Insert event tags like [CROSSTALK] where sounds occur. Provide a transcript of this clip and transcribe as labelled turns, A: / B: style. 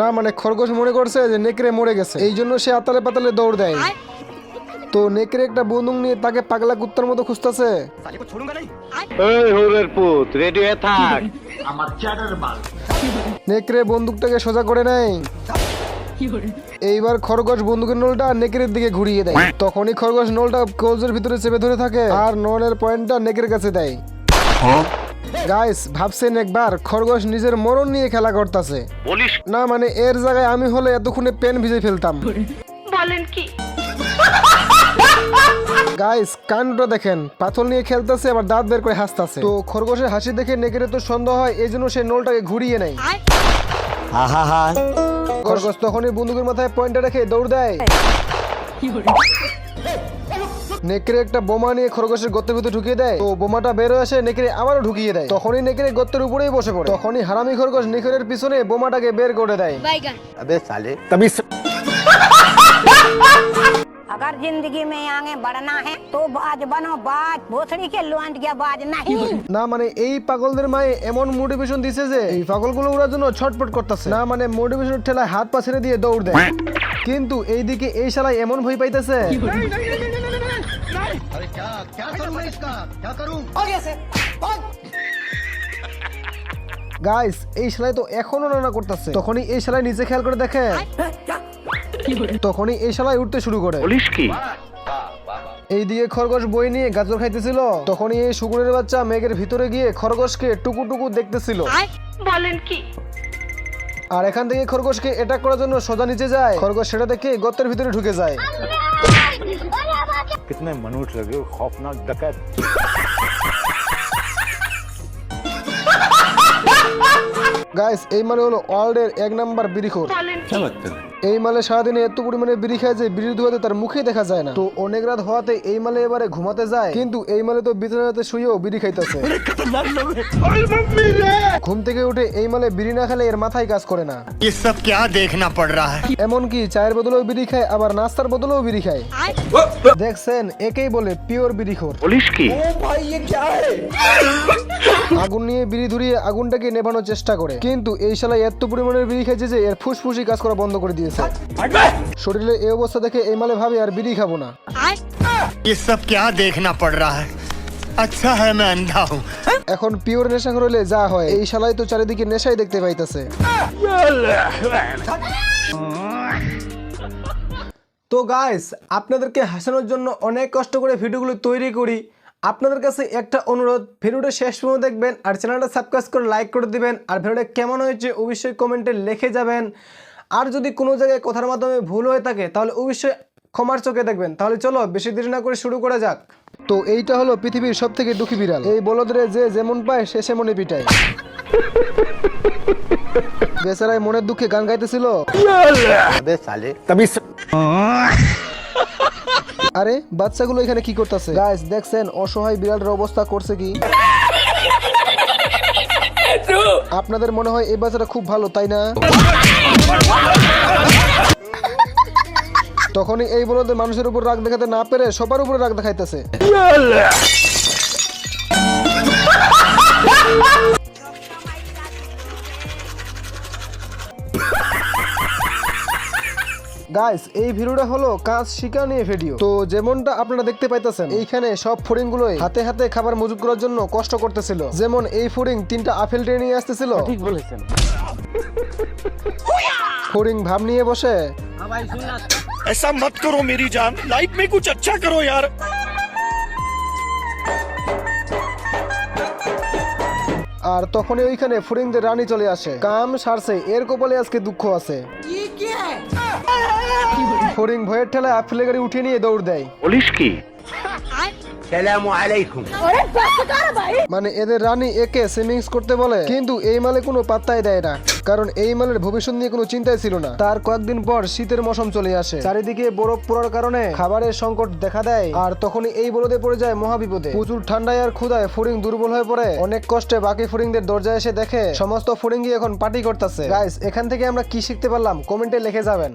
A: না মানে খরগোশ মনে করছে যে নেকড়ে মরে গেছে। এই জন্য সে আতালে পাতালে দৌড় দেয়। তো নেকড়ে একটা বন্দুক নিয়ে তাকে পাগলা কুত্তার মতো খুঁজতেছে।
B: হয়ে
A: নেকড়ে বন্দুকটাকে সোজা করে নেয়। এইবার খরগোশ বন্দুকের নলটা নেকড়ের দিকে ঘুরিয়ে দেয়। তখনই খরগোশ নলটা কোজের ভিতরে চেপে ধরে থাকে। আর নলের পয়েন্টটা নেকড়ের কাছে দেয়। গাইস ভাবছেন একবার খরগোশ নিজের মরণ নিয়ে খেলা করতেছে।
B: বলিস
A: না মানে এর জায়গায় আমি হলে এতক্ষণে পেন ভিজে ফেলতাম।
C: বলেন কি?
A: গাইস কাণ্ডটা দেখেন। পাথর নিয়ে খেলতেছে আবার দাঁত বের করে হাসতেছে। তো খরগোশের হাসি দেখে নেকড়ে তো সন্দেহ হয় এই জন্য সে নলটাকে ঘুরিয়ে নেয়। খরগোশ তখনই বন্দুকের মাথায় পয়েন্টটা রেখে দৌড় দেয়। নেকড়ে একটা বোমা নিয়ে খরগোশের গর্তের ভিতরে ঢুকিয়ে দেয় তো বোমাটা বের হয়ে আসে নেকড়ে আবারও ঢুকিয়ে দেয় তখনই নেকড়ে গর্তের উপরেই বসে পড়ে তখনই হারামি খরগোশ নেকড়ের পিছনে বোমাটাকে বের করে দেয়
C: বাইগান
B: अबे साले
D: अगर जिंदगी में आगे बढ़ना है तो बाज बनो बाज भोसड़ी के लुआंट गया बाज नहीं
A: না মানে এই পাগলদের মায়ে এমন মোটিভেশন দিছে যে এই পাগলগুলো ওরার জন্য ছটপট করতেছে না মানে মোটিভেশনের ঠেলায় হাত পা ছেড়ে দিয়ে দৌড় দেয় কিন্তু এইদিকে এই শালায় এমন ভয় পাইতেছে গাইস এই সেলাই তো এখনও রান্না করতেছে। তখনই এই সেলাই নিচে খেয়াল করে দেখে। তখনই এই শালাই উঠতে শুরু করে।
B: বলিস কি?
A: এইদিকে খরগোশ বই নিয়ে গাজর খাইতেছিল। তখনই এই শুকুরের বাচ্চা মেঘের ভিতরে গিয়ে খরগোশকে টুকু টুকু দেখতেছিল
C: বলেন কি?
A: আর এখান থেকে খরগোশকে অ্যাটাক করার জন্য সোজা নিচে যায়। খরগোশ সেটা দেখে গর্তের ভিতরে ঢুকে যায়।
B: कितने मनुष्य लगे हो, खौफनाक डकैत
A: গাইস এই মানে হলো ওয়ার্ল্ডের এক নাম্বার বিড়িখোর
C: বলেন কি
A: এই মালে সারাদিনে এত পরিমাণে বিড়ি খায় যে বিড়ি ধোয়াতে তার মুখে দেখা যায় না। তো অনেক রাত হওয়াতে এই মালে এবারে ঘুমাতে যায়। কিন্তু এই মালে তো বিছানাতে শুয়েও বিড়ি খাইতেছে। ঘুম থেকে উঠে এই মালে বিড়ি না খেলে এর মাথায় কাজ করে না। এমনকি চায়ের বদলেও বিড়ি খায় আবার নাস্তার বদলেও বিড়ি খায়। দেখছেন একেই বলে পিওর
B: বিড়ি খোর।
A: আগুন নিয়ে বিড়ি ধরিয়ে আগুনটাকে নেভানোর চেষ্টা করে। কিন্তু এই সালে এত পরিমাণের বিড়ি খাইছে যে এর ফুসফুসি কাজ করা বন্ধ করে দিয়েছে। শরীরে এই অবস্থা দেখে এই মালে ভাবে আর বিড়ি খাবো না
E: ये सब क्या देखना पड़ रहा है अच्छा है मैं अंधा हूँ
A: এখন পিওর নেশা হলে যা হয় এই শালাই তো চারিদিকে নেশাই দেখতে পাইতেছে তো গাইস আপনাদেরকে হাসানোর জন্য অনেক কষ্ট করে ভিডিওগুলো তৈরি করি আপনাদের কাছে একটা অনুরোধ ভিডিওটা শেষ পর্যন্ত দেখবেন আর চ্যানেলটা সাবস্ক্রাইব করে লাইক করে দিবেন আর ভিডিওটা কেমন হয়েছে অবশ্যই কমেন্টে লিখে যাবেন আর যদি কোনো জায়গায় কথার মাধ্যমে ভুল হয়ে থাকে তাহলে অবশ্যই ক্ষমার চোখে দেখবেন। তাহলে চলো বেশি দেরি না করে শুরু করা যাক। তো এইটা হলো পৃথিবীর সব থেকে দুঃখী বিড়াল। এই বলদরে যে যেমন পায় সে সেমনই পিটায়। [LAUGHS] বেচারাই মনের দুঃখে গান গাইতেছিল। আরে বাচ্চাগুলো এখানে কি করতেছে? গাইস দেখছেন অসহায় বিড়ালের অবস্থা করছে কি? আপনাদের মনে হয় এই বাচ্চাটা খুব ভালো, তাই না? তখনই এই বলতে মানুষের উপর রাগ দেখাতে না পেরে সবার উপরে রাগ দেখাইতেছে। গাইস এই ভিডিওটা হলো কাজ শিকা নিয়ে ভিডিও তো যেমনটা আপনারা দেখতে পাইতেছেন এইখানে সব ফড়িং গুলোই হাতে হাতে খাবার মজুত করার জন্য কষ্ট করতেছিল যেমন এই ফড়িং তিনটা আপেল ট্রে নিয়ে আসতেছিল ঠিক বলেছেন ফড়িং ভাব নিয়ে বসে
E: ऐसा मत करो मेरी जान लाइफ में कुछ अच्छा करो यार
A: আর তখনই ওইখানে ফুরিংদের রানী চলে আসে। কাম সারছে এর কপালে আজকে দুঃখ আছে। ফরিং ভয়ের ঠেলায় আফলে গাড়ি উঠিয়ে নিয়ে দৌড় দেয়।
B: বলিস কি?
A: মানে এদের রানী একে সেভিংস করতে বলে কিন্তু এই মালে কোনো পাত্তাই দেয় না কারণ এই মালের ভবিষ্যৎ নিয়ে কোনো চিন্তাই ছিল না। তার কয়েকদিন পর শীতের মৌসুম চলে আসে। চারিদিকে বরফ পড়ার কারণে খাবারের সংকট দেখা দেয় আর তখনই এই বলদে পড়ে যায় মহাবিপদে। প্রচুর ঠান্ডায় আর ক্ষুদায় ফড়িং দুর্বল হয়ে পড়ে। অনেক কষ্টে বাকি ফড়িংদের দরজায় এসে দেখে সমস্ত ফড়িংই এখন পার্টি করতেছে। গাইস এখান থেকে আমরা কি শিখতে পারলাম? কমেন্টে লিখে যাবেন।